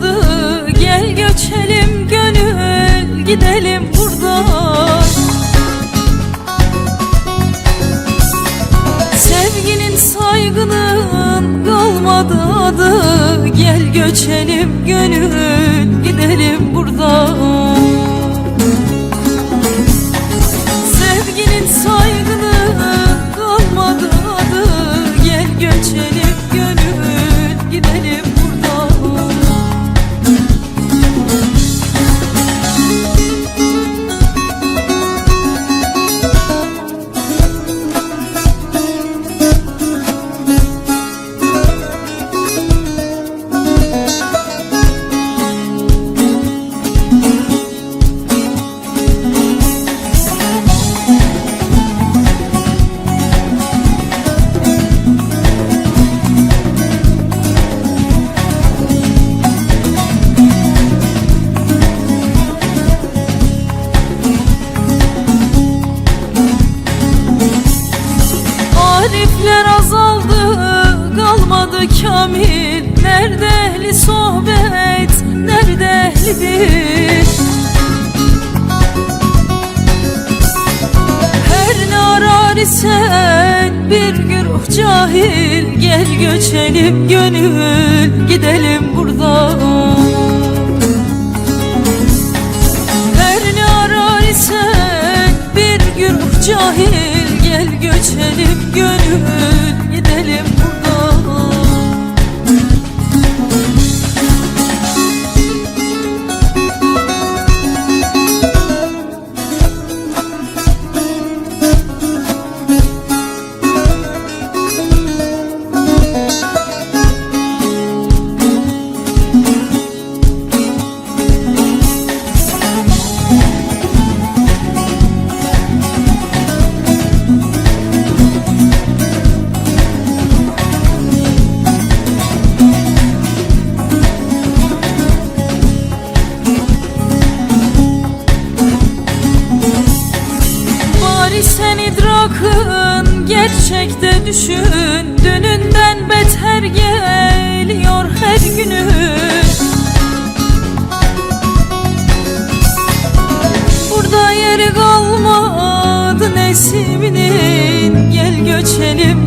kalmadı Gel göçelim gönül gidelim buradan. Sevginin saygının kalmadı adı. Gel göçelim gönül gidelim buradan. Kamil Nerede ehli sohbet nerede ehli dil Her ne arar isen bir güruh cahil Gel göçelim gönül gidelim buradan. Her ne arar isen bir güruh cahil Gel göçelim gönül gidelim buradan sen idrakın gerçekte düşün Dününden beter geliyor her günün. Burada yeri kalmadı nesiminin. Gel göçelim